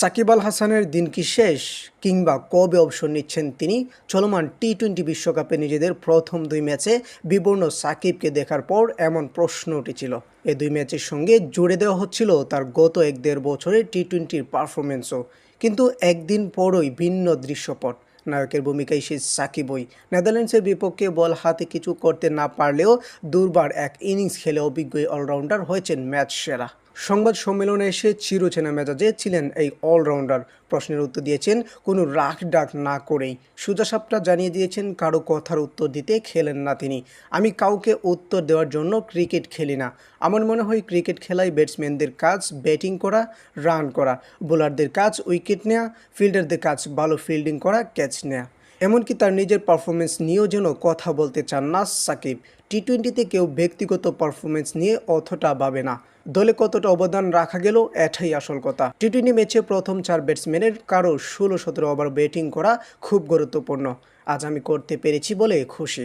সাকিব আল হাসানের দিন কি শেষ কিংবা কবে অবসর নিচ্ছেন তিনি? চলমান টি টোয়েন্টি বিশ্বকাপে নিজেদের প্রথম দুই ম্যাচে বিবর্ণ সাকিবকে দেখার পর এমন প্রশ্ন উঠেছিল। এই দুই ম্যাচের সঙ্গে জুড়ে দেওয়া হচ্ছিল তার গত এক দেড় বছরের টি টোয়েন্টির পারফরমেন্সও কিন্তু একদিন পরই ভিন্ন দৃশ্যপট। নায়কের ভূমিকায় সে সাকিবই। নেদারল্যান্ডসের বিপক্ষে বল হাতে কিছু করতে না পারলেও দুর্বার এক ইনিংস খেলে অভিজ্ঞ অলরাউন্ডার হয়েছেন ম্যাচ সেরা। সংবাদ সম্মেলনে এসে চিরচেনা মেজাজে ছিলেন এই অলরাউন্ডার। প্রশ্নের উত্তর দিয়েছেন, কোনো রাখ ডাক না করেই। সুজাসাপটা জানিয়ে দিয়েছেন, কারও কথার উত্তর দিতে খেলেন না তিনি। আমি কাউকে উত্তর দেওয়ার জন্য ক্রিকেট খেলি না। আমার মনে হয় ক্রিকেট খেলায় ব্যাটসম্যানদের কাজ, ব্যাটিং করা, রান করা, বোলারদের কাজ, উইকেট নেওয়া ফিল্ডারদের কাজ, ভালো ফিল্ডিং করা, ক্যাচ নেওয়া এমনকি তার নিজের পারফরমেন্স নিয়েও যেন কথা বলতে চান না সাকিব। টি টোয়েন্টিতে কেউ ব্যক্তিগত পারফরমেন্স নিয়ে অতটা ভাবে না। দলে কতটা অবদান রাখা গেল, এটাই আসল কথা। টি টোয়েন্টি ম্যাচে প্রথম চার ব্যাটসম্যানের কারও ষোলো সতেরো ওভার ব্যাটিং করা খুব গুরুত্বপূর্ণ। আজ আমি করতে পেরেছি বলে খুশি।